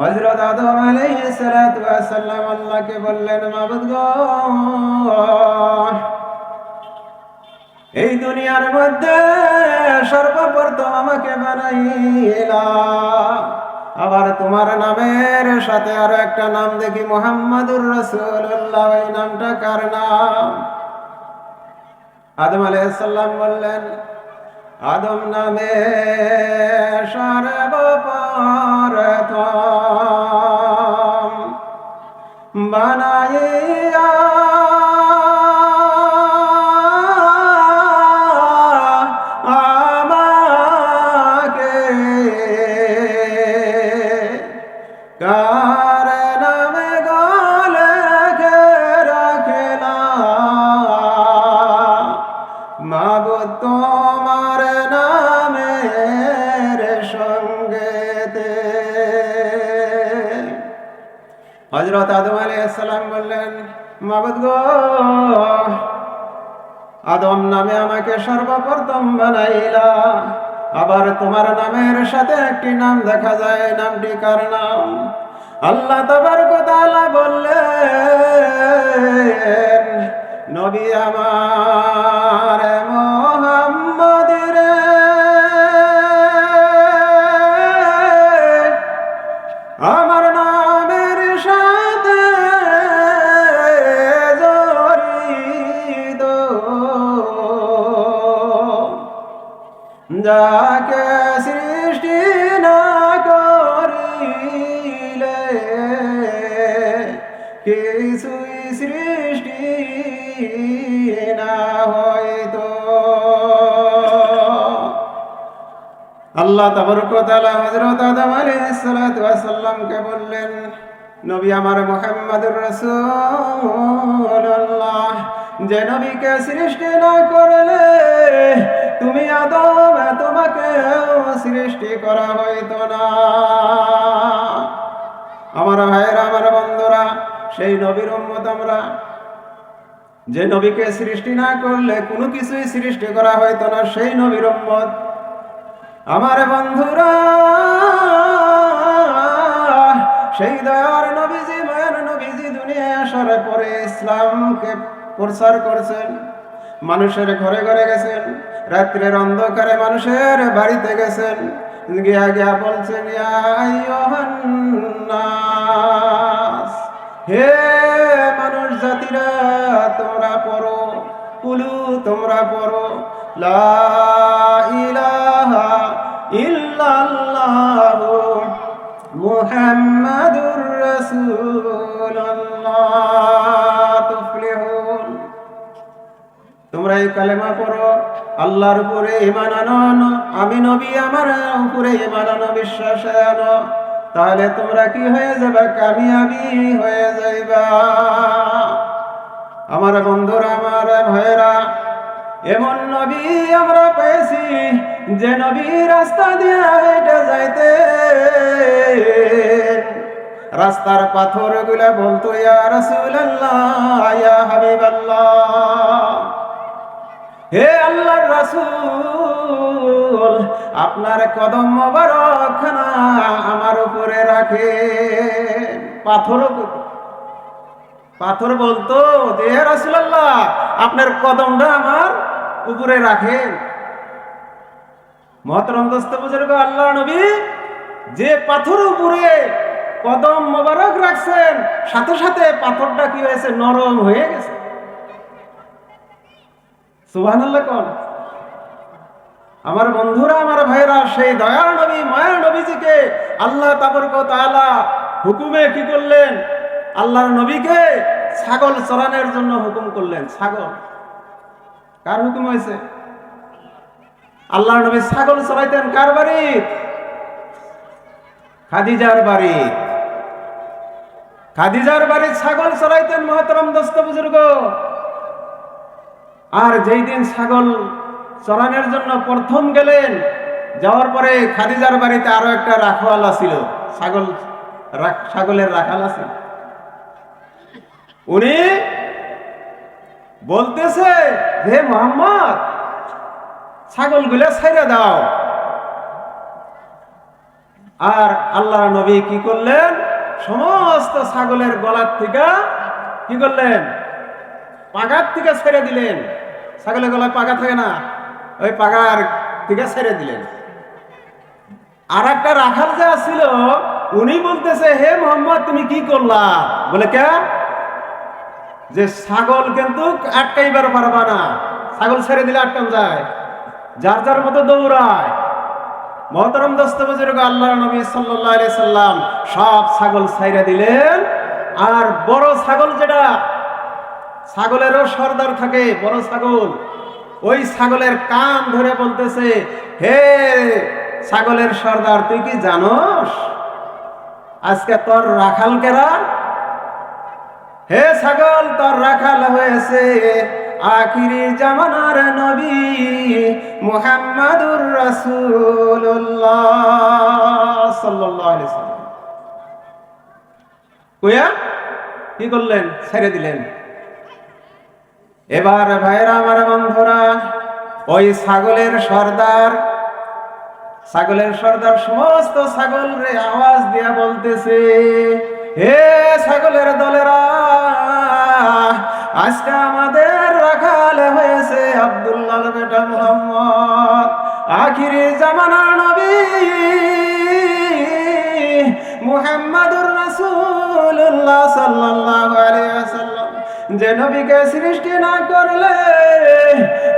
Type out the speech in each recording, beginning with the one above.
হযরত আদম আলাইহিস সালাতু ওয়াস সালাম আল্লাহকে বললেন, মাবুদ গো, এই দুনিয়ার মধ্যে সর্বপ্রথম আমাকে বানাইলা। আবার তোমার নামের সাথে আরও একটা নাম দেখি, মোহাম্মদুর রসুল্লাহ এই নামটা কার নাম? আদম আলাইসাল্লাম বললেন আদম নামে সর্বপ্রথম বানাইয়া হজরত আদম আলাইসাল্লাম বললেন আদম নামে আমাকে সর্বপ্রথম বানাইলা। আবার তোমার নামের সাথে একটি নাম দেখা যায়, নামটি কার নাম? আল্লাহ তাবার কথা বললেন, নবী আমার যাকে সৃষ্টি না করিলে কিছুই সৃষ্টি না হয়তো। আল্লাহ তাবরকতালা হজরত আদম আলাইসাল্লামকে বললেন, নবী আমার মোহাম্মদুর রসুল্লাহ যে নবীকে সৃষ্টি না করলে তুমি আদম তোমাকে সৃষ্টি করা হইতো না। আমার ভাইয়েরা, আমার বন্ধুরা, সেই নবীর উম্মত আমরা, যে নবীকে সৃষ্টি না করলে কোনো কিছুই সৃষ্টি করা হইতো না, সেই নবীর আমার বন্ধুরা, সেই দয়ার নবীজি, মায়ের নবীজি দুনিয়া আসার পরে ইসলামকে প্রচার করছেন, মানুষের ঘরে ঘরে গেছেন। রাত্রের অন্ধকারে মানুষের বাড়িতে গেছেন। গিয়া গিয়া বলছেন হে মানুষ জাতিরা, তোমরা পড়ো, কুলু, তোমরা পড়ো, লা ইলাহা তোমরা এই কালেমা পড়ো আল্লাহর উপরে ইমান আনো আমি নবী, আমার উপরে ইমান আনো, বিশ্বাস আনো। তাহলে তোমরা কি হয়ে যাবে? কামিয়াবি হয়ে যাইবা। আমার বন্ধুরা, আমার ভাইয়েরা, এমন নবী আমরা পেয়েছি যে নবী রাস্তা দিয়ে হেঁটে যাইতে রাস্তার পাথরগুলা বলতো, ইয়া রাসূলুল্লাহ, ইয়া হাবিবাল্লাহ। হে আল্লাহর রাসূল, আপনার কদম মোবারক খানা আমার উপরে রাখে পাথর পাথর বলতো যে, হে রাসূলুল্লাহ, আপনার কদমটা আমার উপরে রাখেন। মহতরম দোস্ত বুজুর্গ, আল্লাহ নবী যে পাথর উপরে কদম মোবারক রাখছেন, সাথে সাথে পাথরটা কি হয়েছে? নরম হয়ে গেছে। সুবহানাল্লাহ কোন। আমার বন্ধুরা, আমার ভাইরা সেই দয়ার নবী, মায়ের নবীজিকে আল্লাহ তাবরক তাআলা হুকুমে কি করলেন? আল্লাহর নবীকে ছাগল চরানোর জন্য হুকুম করলেন। ছাগল। কার হুকুম হয়েছে? আল্লাহর নবী ছাগল চড়াইতেন কার বাড়ি খাদিজার বাড়ি খাদিজার বাড়ি ছাগল চড়াইতেন মহাতরম দস্ত বুজুর্গ। আর যেই দিন ছাগল চড়ানোর জন্য প্রথম গেলেন, যাওয়ার পরে খাদিজার বাড়িতে আরও একটা রাখওয়ালা ছিল ছাগল ছাগলের রাখাল আছে উনি বলতেছে, হে মোহাম্মদ ছাগল ছাগলগুলো ছেড়ে দাও। আর আল্লাহ নবী কি করলেন? সমস্ত ছাগলের গলার থেকে কি করলেন? পাগার থেকে ছেড়ে দিলেন। ছাগলের গলায় পাগা থাকে না, ওই পাগার থেকে ছেড়ে দিলেন। আর একটা রাখাল যা ছিল উনি বলতেছে, হে মোহাম্মদ, তুমি কি করলা? বলে, কে? যে ছাগল কিন্তু আটকাইবার পারবা না। ছাগল ছেড়ে দিলে আটকান যায়। যার যার মতো দৌড়ায়। মহতরম দস্তবজুর্গ আল্লাহ নবী আলাইহি সাল্লাম সব ছাগল ছাইরা দিলেন। আর বড় ছাগল যেটা ছাগলেরও সর্দার থাকে, বড় ছাগল। ওই ছাগলের কান ধরে বলতেছে, হে ছাগলের সর্দার, তুই কি জানোস? আজকে তোর রাখাল কেরা? হে ছাগল, তোর রাখাল হয়েছে আখিরি জামানার নবী মুহাম্মাদুর রাসূলুল্লাহ সাল্লাল্লাহু আলাইহি কইয়া, কি করলেন? ছেড়ে দিলেন? এবার ভাইরা আমার বন্ধুরা, ওই ছাগলের সর্দার ছাগলের সর্দার সমস্ত ছাগল রে আওয়াজ দিয়া বলতেছে হে ছাগলের দলেরা, আজকে আমাদের রাখাল হয়েছে আব্দুল্লাহ বেটা মোহাম্মদ, আখিরি জামানা নবী, মুহাম্মাদুর রাসূলুল্লাহ সাল্লাল্লাহু যে নবীকে সৃষ্টি না করলে,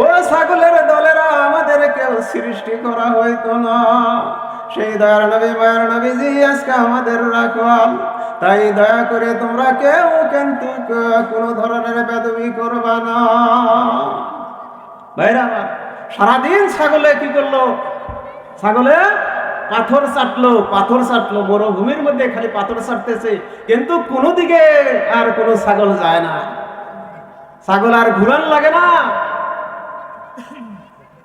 ও ছাগলের দলেরা আমাদের কেউ সৃষ্টি করা হইতো না। সেই দয়ার নবী, মায়ের নবীজি আজকে আমাদের রাখওয়াল। তাই দয়া করে তোমরা কেউ কিন্তু কোনো ধরনের বেদবি করবা না। ভাইরা সারাদিন ছাগলে কি করল? ছাগলে পাথর চাটলো পাথর চাটলো, মরুভূমির মধ্যে খালি পাথর চাটতেছে। কিন্তু কোনো দিকে আর কোনো ছাগল যায় না। ছাগল আর ঘুরান লাগে না।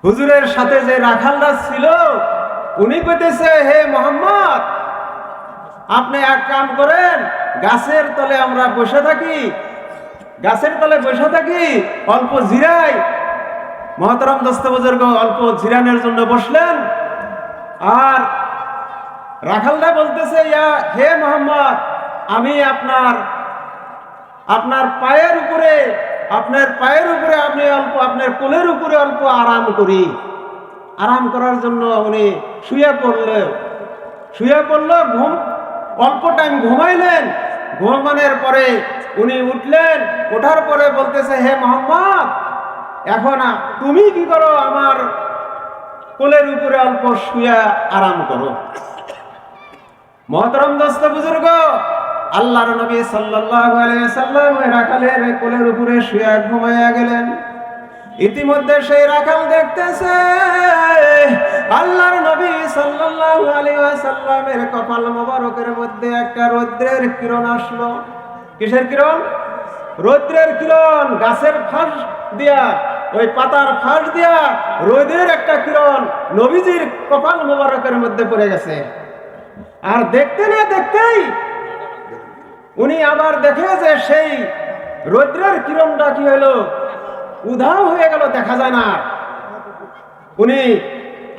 হুজুরের সাথে যে রাখালরা ছিল, উনি কইতেছে, হে মোহাম্মদ, আপনি এক কাম করেন, গাছের তলে আমরা বসে থাকি, গাছের তলে বসে থাকি, অল্প জিরাই। মহাতরম দস্ত বুজুর্গ অল্প জিরানের জন্য বসলেন। আর রাখালদা বলতেছে, ইয়া, হে মোহাম্মদ, আমি আপনার আপনার পায়ের উপরে, আপনার পায়ের উপরে আপনি অল্প, আপনার কোলের উপরে অল্প আরাম করি। আরাম করার জন্য উনি শুয়ে পড়লে, শুয়ে পড়ল, ঘুম, অল্প টাইম ঘুমাইলেন। ঘুমানোর পরে উনি উঠলেন, ওঠার পরে বলতেছে, হে মোহাম্মদ, এখন তুমি কি করো আমার কোলের উপরে অল্প শুয়া আরাম করো। মহতরম দোস্ত বুজুর্গ, আল্লাহর নবী সাল্লাল্লাহু আলাইহি সাল্লাম রাখালের কোলের উপরে শুয়া ঘুমাইয়া গেলেন। ইতিমধ্যে সেই রাখাল দেখতেছে, আল্লাহর নবী সাল্লাল্লাহু আলাইহি ওয়াসাল্লামের কপাল মোবারকের মধ্যে একটা রৌদ্রের কিরণ আসলো। কিসের কিরণ? রৌদ্রের কিরণ, গাছের ফাঁস দিয়া ওই পাতার ফাঁস দিয়া রোদের একটা কিরণ নবীজির কপাল মোবারকের মধ্যে পড়ে গেছে। আর দেখতে না দেখতেই উনি আবার দেখে যে সেই রৌদ্রের কিরণটা কি হলো উধাও হয়ে গেল, দেখা যায় না। উনি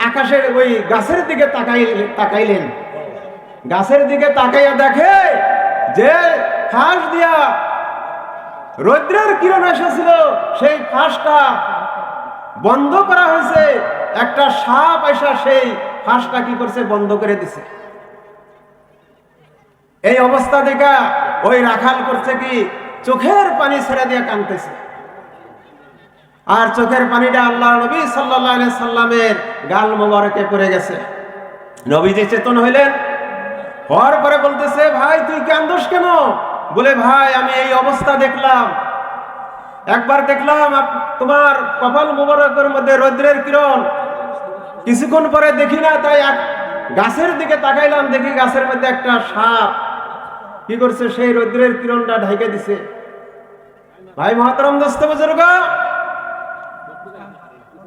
আকাশের ওই গাছের দিকে তাকাই তাকাইলেন। গাছের দিকে তাকাইয়া দেখে যে ফাঁস দিয়া রৌদ্রের কিরণ এসেছিল, সেই ফাঁসটা বন্ধ করা হয়েছে। একটা সাপ এসা সেই ফাঁসটা কি করছে, বন্ধ করে দিছে। এই অবস্থা দেখা ওই রাখাল করছে কি, চোখের পানি ছেড়ে দিয়ে কানতেছে আর চোখের পানিটা আল্লাহ নবী সাল্লাহ সাল্লামের গাল মোবারকে পড়ে গেছে। নবীজি চেতন হইলেন। হওয়ার পরে বলতেছে, ভাই, তুই কান্দোস কেন? বলে, ভাই, আমি এই অবস্থা দেখলাম। একবার দেখলাম তোমার কপাল মোবারকের মধ্যে রৌদ্রের কিরণ। কিছুক্ষণ পরে দেখি না, তাই এক- গাছের দিকে তাকাইলাম, দেখি গাছের মধ্যে একটা সাপ। কি করছে? সেই রৌদ্রের কিরণটা ঢেকে দিছে। ভাই, মহাতরম দোস্ত বুজুর্গ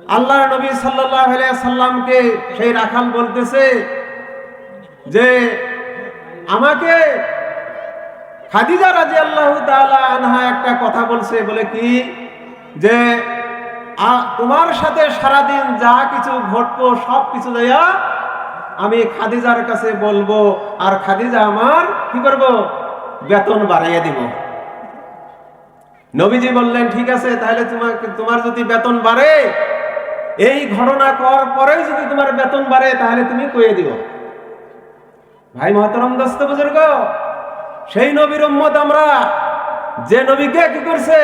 আল্লাহ নবী আলাইহি সাল্লামকে সেই রাখাল বলতেছে যে, আমাকে খাদিজা রাজি আল্লাহ আনহা একটা কথা বলছে, বলে কি? যে তোমার সাথে সারাদিন যা কিছু ঘটবো, সব কিছু দেয়া আমি খাদিজার কাছে বলব, আর খাদিজা আমার কি করব? বেতন বাড়াইয়ে দিব। নবীজি বললেন, ঠিক আছে, তাহলে তোমাকে, তোমার যদি বেতন বাড়ে, এই ঘটনা করার পরেই যদি তোমার বেতন বাড়ে, তাহলে তুমি কয়ে দিও। ভাই মহতরম দোস্ত বুজুর্গ সেই নবীর উম্মত আমরা। যে নবীকে কি করছে?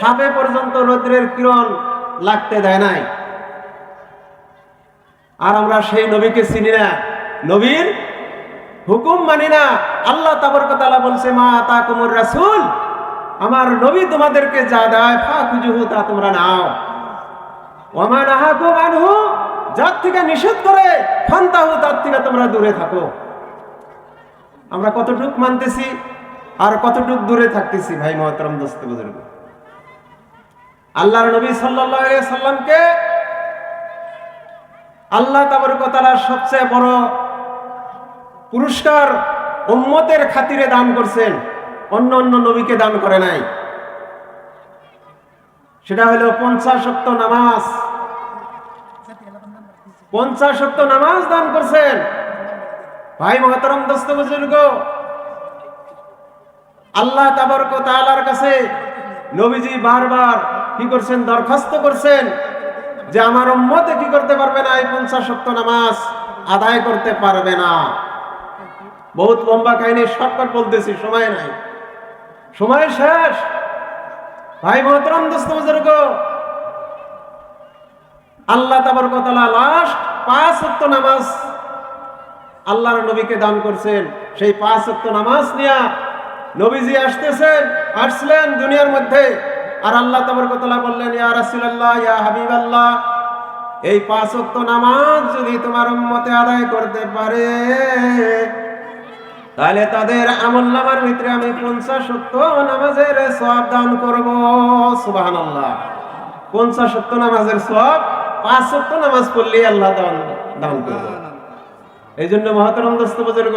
সাপে পর্যন্ত রৌদ্রের কিরণ লাগতে দেয় নাই। আর আমরা সেই নবীকে চিনি না। নবীর হুকুম মানি না। আল্লাহ তাবরকতালা বলছে, মা তা কুমুর রাসুল। আমার নবী তোমাদেরকে যা দেয় ফা খুজুহু তা তোমরা নাও। ওমান আহাকু আনহু, যার থেকে নিষেধ করে, ফান্তাহু, তার থেকে তোমরা দূরে থাকো। আমরা কতটুক মানতেছি আর কতটুক দূরে থাকতেছি, ভাই মহতরম দোস্ত বুজুর্গ? আল্লাহর নবী সাল্লামকে আল্লাহ তাবরকতালার সবচেয়ে বড় পুরস্কার উম্মতের খাতিরে দান করছেন, অন্য অন্য নবীকে দান করে নাই। সেটা হলো পঞ্চাশক্ত নামাজ। পঞ্চাশক্ত নামাজ দান করছেন। ভাই মহতরম দোস্ত বুজুর্গ, আল্লাহ তাবরক তাআলার কাছে নবীজি বারবার কি করছেন, দরখাস্ত করছেন যে আমার উম্মতে কি করতে পারবে না এই পঞ্চাশ শক্ত নামাজ আদায় করতে পারবে না। বহুত লম্বা কাহিনী, শর্টকাট বলতেছি, সময় নাই। সময় শেষ। ভাই মহতরম দোস্ত বুজুর্গ, আল্লাহ তাবরক তাআলা লাস্ট পাঁচ ওয়াক্ত নামাজ আল্লাহর নবীকে দান করছেন। সেই পাঁচ ওয়াক্ত নামাজ নিয়া নবীজি আসতেছেন, আসলেন দুনিয়ার মধ্যে। আর আল্লাহ তাবরকতলা বললেন, ইয়া ইয়া হাবিবাল্লাহ, এই পাঁচ ওয়াক্ত নামাজ যদি তোমার উম্মতে আদায় করতে পারে, তাহলে তাদের আমল নামার ভিতরে আমি পঞ্চাশ সত্য নামাজের সব দান করব। সুবাহান আল্লাহ পঞ্চাশ সত্য নামাজের সব পাঁচ সত্য নামাজ পড়লে আল্লাহ দান দান করব। এই জন্য মহাতরম দোস্ত বুজুর্গ,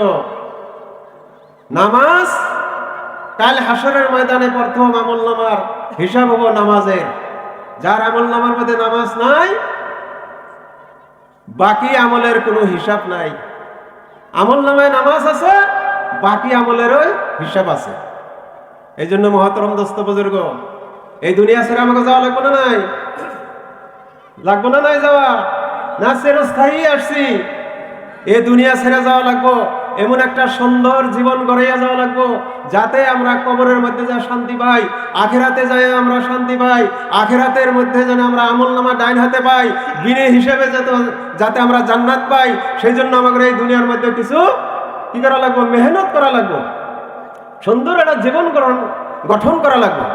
নামাজ, কাল হাসরের ময়দানে প্রথম আমল নামার হিসাব হব নামাজের। যার আমল নামার মধ্যে নামাজ নাই, বাকি আমলের কোনো হিসাব নাই। আমল নামায় নামাজ আছে, বাকি আমলেরও হিসাব আছে। এই জন্য মহাতরম দোস্ত বুজুর্গ, এই দুনিয়া ছেড়ে আমাকে যাওয়া লাগবে না নাই? লাগবো না নাই যাওয়া? না চিরস্থায়ী আসছি। এ দুনিয়া ছেড়ে যাওয়া লাগবো, এমন একটা সুন্দর জীবন গড়াইয়া যাওয়া লাগবো, যাতে আমরা কবরের মধ্যে যা শান্তি পাই, আখেরাতে যাই আমরা শান্তি পাই, আখেরাতের মধ্যে যেন আমরা আমল নামা ডাইন হাতে পাই বিনে হিসেবে যাতে যাতে আমরা জান্নাত পাই সেই জন্য আমাদের এই দুনিয়ার মধ্যে কিছু কি করা লাগবো? মেহনত করা লাগবো। সুন্দর একটা জীবন গঠন করা লাগবে।